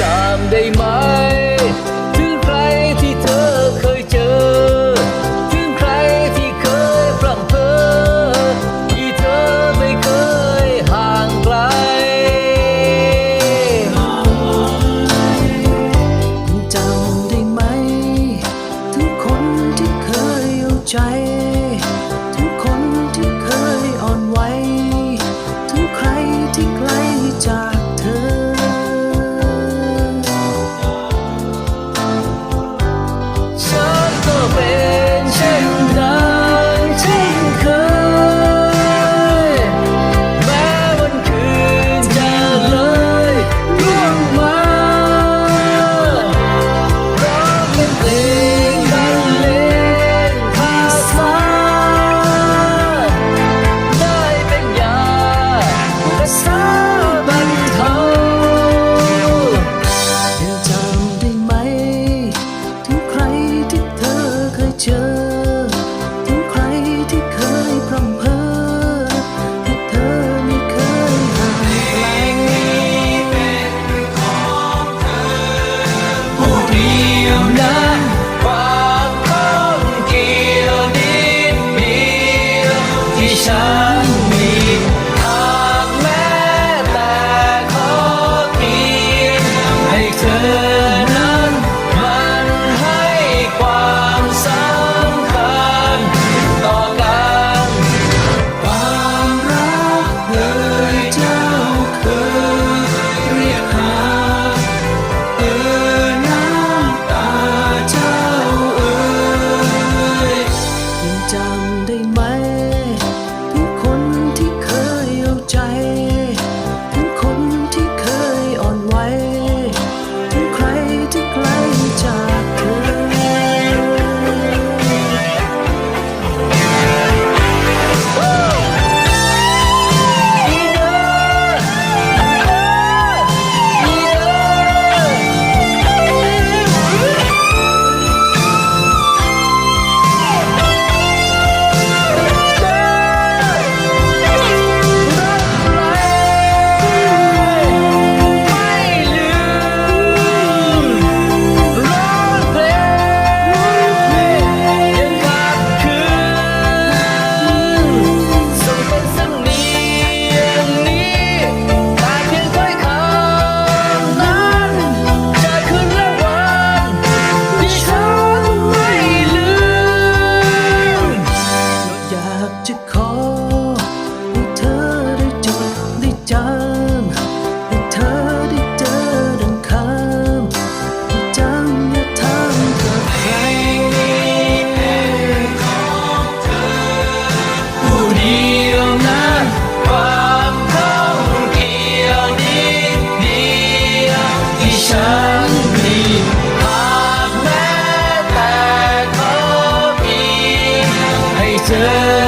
จำได้ไหม ถึงใครที่เธอเคยเจอ ถึงใครที่เคยพร่ำเพ้อที่เธอไม่เคยห่างไกล จำได้ไหม ถึงคนที่เคยเอาใจ shine. still